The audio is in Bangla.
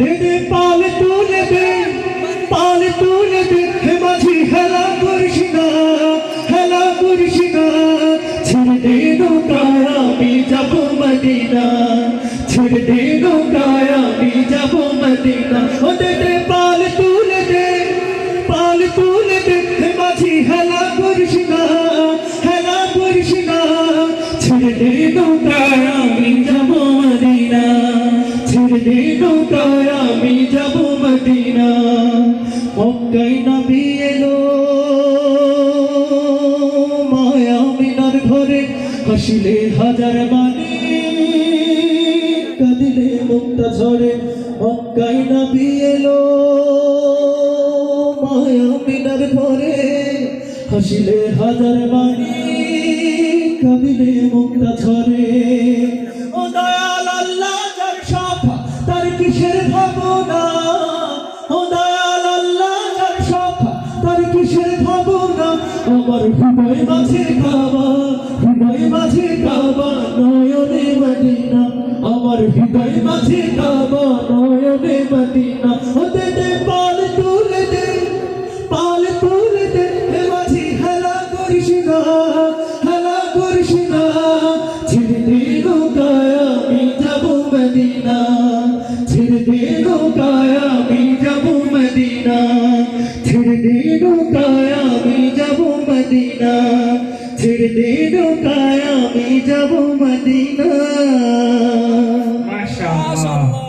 দে পাল তুলে দে, পাল তুলে দে। হে মাঝি, হেলা করিস না হেলা করিস না ছেড়ে দে নৌকায় আমি যাব মদিনা। ছেড়ে দে নৌকায় আমি যাব মদিনা। ও দে পাল তুলে দে, পাল তুলে মাঝি, হেলা করিস না মক্কাই নবী এলো? মায়া মিনার ঘরে হাসিলে হাজার বাণী, কাঁদিলে মুক্তা ঝরে। মক্কাই নবী এলো? মায়া মিনার ঘরে হাসিলে হাজার বাণী, কাঁদিলে মুক্তা ঝরে। আমার হৃদয় মাঝে কাবা, হৃদয় মাঝে কাবা, নয়নে মদিনা। আমার হৃদয় মাঝে কাবা, নয়নে মদিনা। হতে দে, পাল তুলে দে, পাল তুলে দে। হে মাঝি, হেলা করিস না, হেলা করিস না। ছেড়ে দে নৌকায় আমি যাব মদিনা। ছেড়ে দে নৌকায় নৌকায় আমি যাব মদিনা। ছেড়ে দে নৌকায় আমি যাব মদিনা। মাশাআল্লাহ।